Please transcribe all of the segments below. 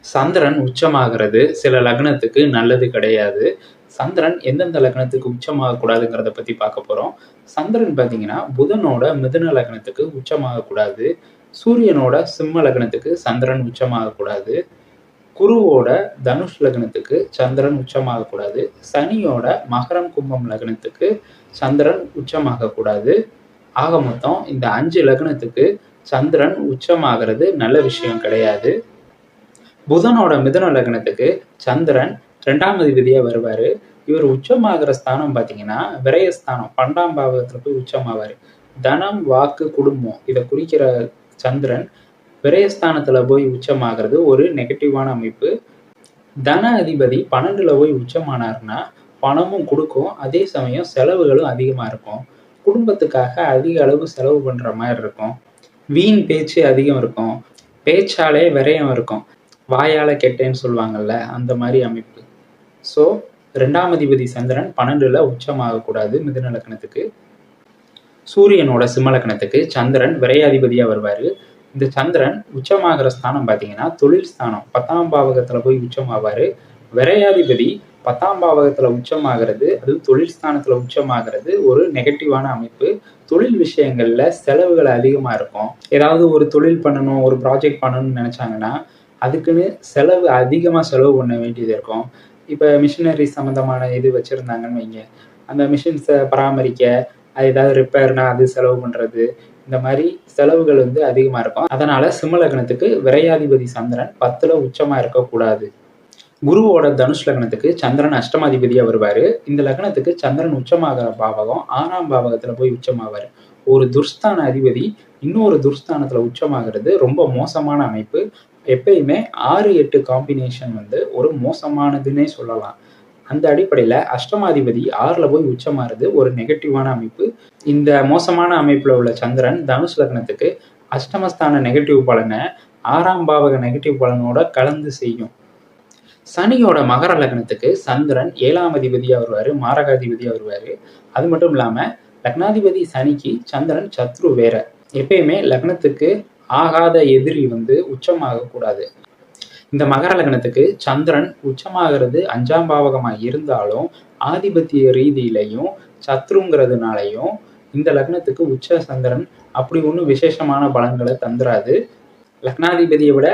சந்திரன் உச்சமாகிறது. சில லக்னத்துக்கு நல்லது கிடையாது. சந்திரன் எந்தெந்த லக்னத்துக்கு உச்சமாகக்கூடாதுங்கிறத பற்றி பார்க்க போகிறோம் சந்திரன் பார்த்தீங்கன்னா புதனோட மிதுன லக்னத்துக்கு உச்சமாகக்கூடாது. சூரியனோட சிம்ம லக்னத்துக்கு சந்திரன் உச்சமாகக்கூடாது. குருவோட தனுஷ் லக்னத்துக்கு சந்திரன் உச்சமாகக்கூடாது. சனியோட மகரம் கும்பம் லக்னத்துக்கு சந்திரன் உச்சமாகக்கூடாது. ஆக மொத்தம் இந்த அஞ்சு லக்னத்துக்கு சந்திரன் உச்சமாகிறது. நல்ல விஷயம் கிடையாது. புதனோட மிதன லக்னத்துக்கு சந்திரன் ரெண்டாம் அதிபதியாக வருவார். இவர் உச்சமாகிற ஸ்தானம் பார்த்தீங்கன்னா விரயஸ்தானம். பன்னெண்டாம் பாவகத்தில் போய் உச்சமாவார். தனம் வாக்கு குடும்பம் இதை குறிக்கிற சந்திரன் விரயஸ்தானத்தில் போய் உச்சமாகிறது ஒரு நெகட்டிவான அமைப்பு. தன அதிபதி பன்னெண்டுல போய் உச்சமானார்னா பணமும் கொடுக்கும். அதே சமயம் செலவுகளும் அதிகமாக இருக்கும். குடும்பத்துக்காக அதிக அளவு செலவு பண்ணுற மாதிரி இருக்கும். வீண் பேச்சு அதிகம் இருக்கும். பேச்சாலே விரயம் இருக்கும். வாயால கெட்டேன்னு சொல்லுவாங்கல்ல அந்த மாதிரி அமைப்பு. ஸோ ரெண்டாம் அதிபதி சந்திரன் பன்னெண்டுல உச்சமாகக்கூடாது மிதுன லக்னத்துக்கு சூரியனோட சிம்ம லக்னத்துக்கு சந்திரன் விரையாதிபதியாக வருவார். இந்த சந்திரன் உச்சமாகிற ஸ்தானம் பார்த்தீங்கன்னா தொழில் ஸ்தானம். பத்தாம் பாவகத்தில் போய் உச்சமாவார். விரையாதிபதி பத்தாம் பாவகத்தில் உச்சமாகிறது அதுவும் தொழில் ஸ்தானத்தில் உச்சமாகிறது ஒரு நெகட்டிவான அமைப்பு. தொழில் விஷயங்களில் செலவுகள் அதிகமாக இருக்கும். ஏதாவது ஒரு தொழில் பண்ணணும் ஒரு ப்ராஜெக்ட் பண்ணணும்னு நினச்சாங்கன்னா அதுக்குன்னு செலவு அதிகமாக செலவு பண்ண வேண்டியது இருக்கும். இப்போ மிஷினரி சம்மந்தமான இது வச்சுருந்தாங்கன்னு வைங்க. அந்த மிஷின்ஸை பராமரிக்க அது ஏதாவது ரிப்பேர்னா அது செலவு பண்ணுறது இந்த மாதிரி செலவுகள் வந்து அதிகமாக இருக்கும். அதனால் சிம்ம லக்னத்துக்கு விரையாதிபதி சந்திரன் பத்தில் உச்சமாக இருக்கக்கூடாது. குருவோட தனுஷ் லக்னத்துக்கு சந்திரன் அஷ்டமாதிபதியாக வருவார். இந்த லக்னத்துக்கு சந்திரன் உச்சமாகிற பாவகம் ஆறாம் பாவகத்தில் போய் உச்சமாவார். ஒரு துர்ஸ்தான அதிபதி இன்னொரு துர்ஸ்தானத்தில் உச்சமாகிறது ரொம்ப மோசமான அமைப்பு. எப்பயுமே ஆறு எட்டு காம்பினேஷன் வந்து ஒரு மோசமானதுன்னே சொல்லலாம். அந்த அடிப்படையில் அஷ்டமாதிபதி ஆறில் போய் உச்சமாறுது ஒரு நெகட்டிவான அமைப்பு. இந்த மோசமான அமைப்பில் உள்ள சந்திரன் தனுஷ் லக்னத்துக்கு அஷ்டமஸ்தான நெகட்டிவ் பலனை ஆறாம் பாவக நெகட்டிவ் பலனோட கலந்து செய்யும். சனியோட மகர லக்னத்துக்கு சந்திரன் ஏழாம் அதிபதியாக வருவார் மாரகாதிபதியாக வருவார். அது மட்டும் இல்லாமல் லக்னாதிபதி சனிக்கு சந்திரன் சத்ரு வேற. எப்பயுமே லக்னத்துக்கு ஆகாத எதிரி வந்து உச்சமாக கூடாது. இந்த மகர லக்னத்துக்கு சந்திரன் உச்சமாகிறது அஞ்சாம் பாவகமாக இருந்தாலும் ஆதிபத்திய ரீதியிலையும் சத்ருங்கிறதுனாலையும் இந்த லக்னத்துக்கு உச்ச சந்திரன் அப்படி ஒன்றும் விசேஷமான பலன்களை தந்துராது. லக்னாதிபதியை விட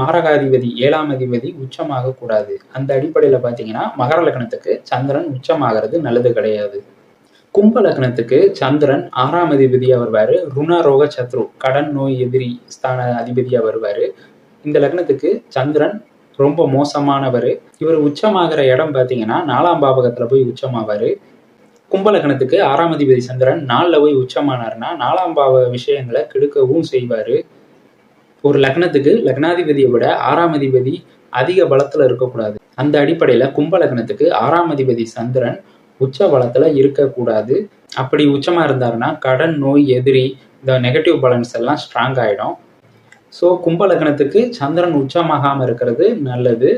மாரகாதிபதி ஏழாம் அதிபதி உச்சமாக கூடாது. அந்த அடிப்படையில் பார்த்தீங்கன்னா மகர லக்னத்துக்கு சந்திரன் உச்சமாகிறது நல்லது கிடையாது. கும்ப லக்னத்துக்கு சந்திரன் ஆறாம் அதிபதியாக வருவார். ருணரோக சத்ரு கடன் நோய் எதிரி ஸ்தான அதிபதியாக வருவார். இந்த லக்னத்துக்கு சந்திரன் ரொம்ப மோசமானவர். இவர் உச்சமாகிற இடம் பார்த்தீங்கன்னா நாலாம் பாவகத்தில் போய் உச்சமாவார். கும்பலகணத்துக்கு ஆறாம் அதிபதி சந்திரன் நாலில் போய் உச்சமானார்னா நாலாம் பாவ விஷயங்களை கெடுக்கவும் செய்வார். ஒரு லக்னத்துக்கு லக்னாதிபதியை விட ஆறாம் அதிபதி அதிக பலத்தில் இருக்கக்கூடாது. அந்த அடிப்படையில் கும்பலகணத்துக்கு ஆறாம் அதிபதி சந்திரன் உச்ச பலத்தில் இருக்கக்கூடாது. அப்படி உச்சமாக இருந்தாருன்னா கடன் நோய் எதிரி இந்த நெகட்டிவ் பலன்ஸ் எல்லாம் ஸ்ட்ராங் ஆகிடும் ஸோ கும்ப லக்னத்துக்கு சந்திரன் உச்சமாகாமல் இருக்கிறது நல்லது.